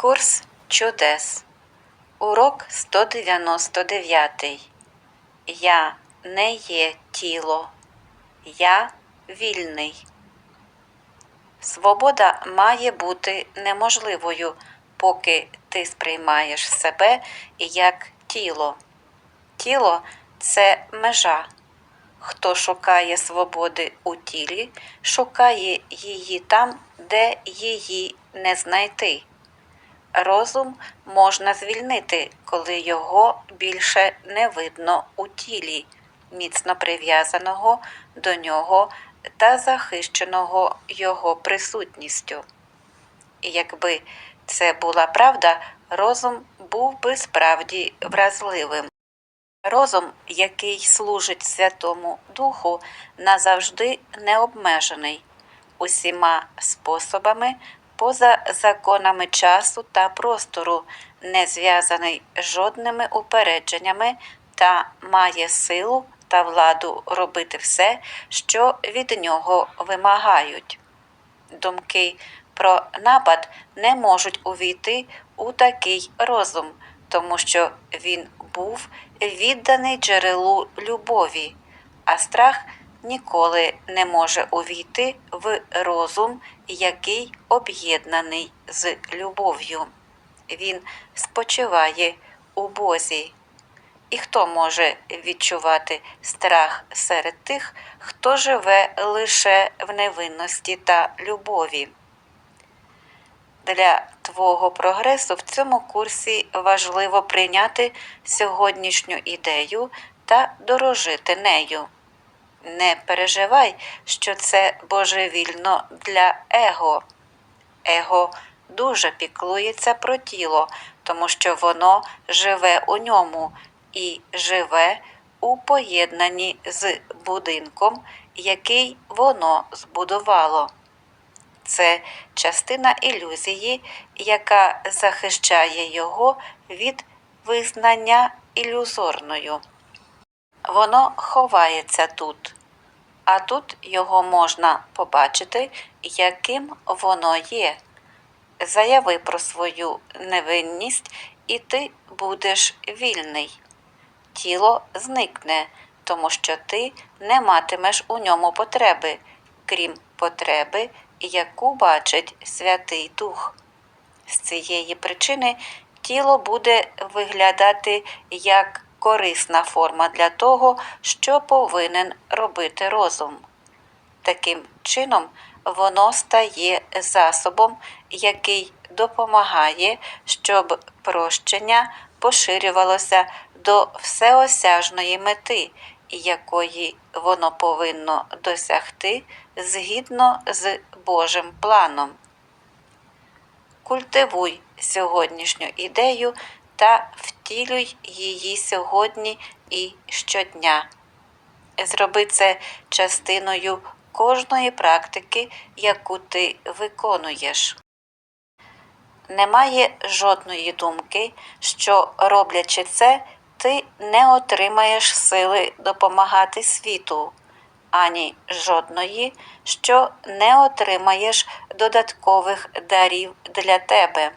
Курс чудес. Урок 199. Я не є тіло. Я вільний. Свобода має бути неможливою, поки ти сприймаєш себе як тіло. Тіло це межа. Хто шукає свободи у тілі, шукає її там, де її не знайти. Розум можна звільнити, коли його більше не видно у тілі, міцно прив'язаного до нього та захищеного його присутністю. Якби це була правда, розум був би справді вразливим. Розум, який служить Святому Духу, назавжди необмежений усіма способами поза законами часу та простору, не зв'язаний жодними упередженнями та має силу та владу робити все, що від нього вимагають. Думки про напад не можуть увійти у такий розум, тому що він був відданий джерелу любові, а страх ніколи не може увійти в розум, який об'єднаний з любов'ю. Він спочиває у Бозі. І хто може відчувати страх серед тих, хто живе лише в невинності та любові? Для твого прогресу в цьому курсі важливо прийняти сьогоднішню ідею та дорожити нею. Не переживай, що це божевільно для его. Его дуже піклується про тіло, тому що воно живе у ньому і живе у поєднанні з будинком, який воно збудувало. Це частина ілюзії, яка захищає його від визнання ілюзорною. Воно ховається тут, а тут його можна побачити, яким воно є. Заяви про свою невинність, і ти будеш вільний. Тіло зникне, тому що ти не матимеш у ньому потреби, крім потреби, яку бачить Святий Дух. З цієї причини тіло буде виглядати як корисна форма для того, що повинен робити розум. Таким чином, воно стає засобом, який допомагає, щоб прощення поширювалося до всеосяжної мети, якої воно повинно досягти згідно з Божим планом. Культивуй сьогоднішню ідею та втілюй її сьогодні і щодня. Зроби це частиною кожної практики, яку ти виконуєш. Немає жодної думки, що, роблячи це, ти не отримаєш сили допомагати світу, ані жодної, що не отримаєш додаткових дарів для тебе.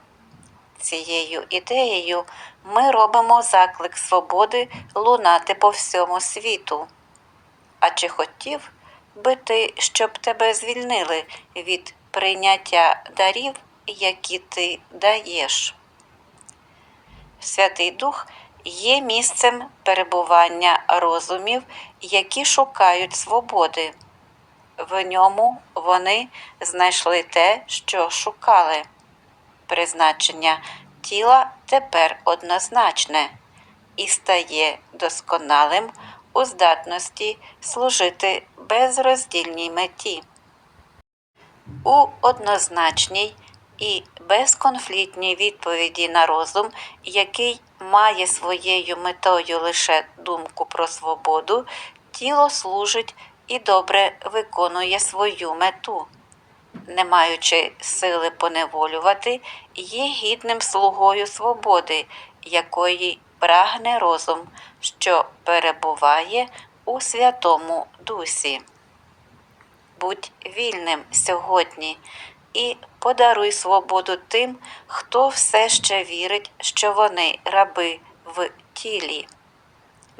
Цією ідеєю ми робимо заклик свободи лунати по всьому світу. А чи хотів би ти, щоб тебе звільнили від прийняття дарів, які ти даєш? Святий Дух є місцем перебування розумів, які шукають свободи. В ньому вони знайшли те, що шукали. Призначення тіла тепер однозначне і стає досконалим у здатності служити безроздільній меті. У однозначній і безконфліктній відповіді на розум, який має своєю метою лише думку про свободу, тіло служить і добре виконує свою мету. Не маючи сили поневолювати, є гідним слугою свободи, якої прагне розум, що перебуває у Святому Дусі. Будь вільним сьогодні і подаруй свободу тим, хто все ще вірить, що вони раби в тілі.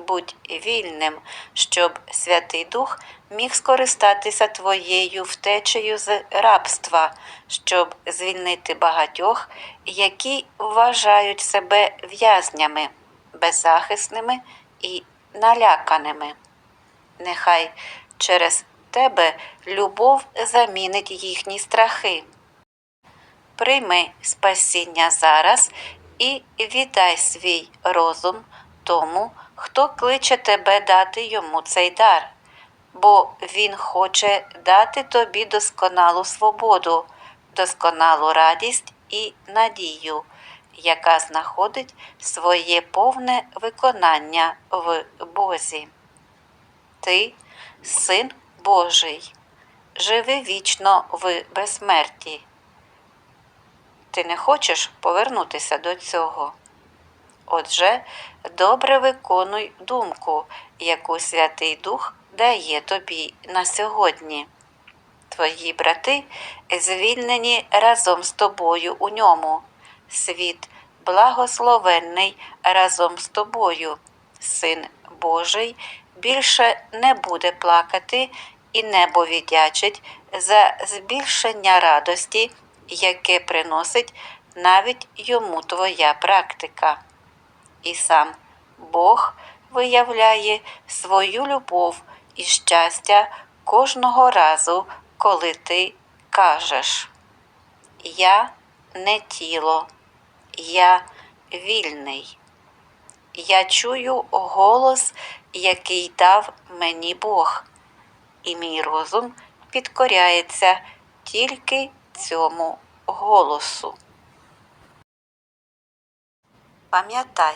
Будь вільним, щоб Святий Дух міг скористатися твоєю втечею з рабства, щоб звільнити багатьох, які вважають себе в'язнями, беззахисними і наляканими. Нехай через тебе любов замінить їхні страхи. Прийми спасіння зараз і віддай свій розум тому, хто кличе тебе дати йому цей дар, бо він хоче дати тобі досконалу свободу, досконалу радість і надію, яка знаходить своє повне виконання в Бозі. Ти син Божий, живи вічно в безсмерті. Ти не хочеш повернутися до цього. Отже, добре виконуй думку, яку Святий Дух дає тобі на сьогодні. Твої брати звільнені разом з тобою у ньому. Світ благословенний разом з тобою. Син Божий більше не буде плакати і небо віддячить за збільшення радості, яке приносить навіть йому твоя практика. І сам Бог виявляє свою любов і щастя кожного разу, коли ти кажеш Я не тіло, я вільний. Я чую голос, який дав мені Бог, і мій розум підкоряється тільки цьому голосу. Пам'ятай,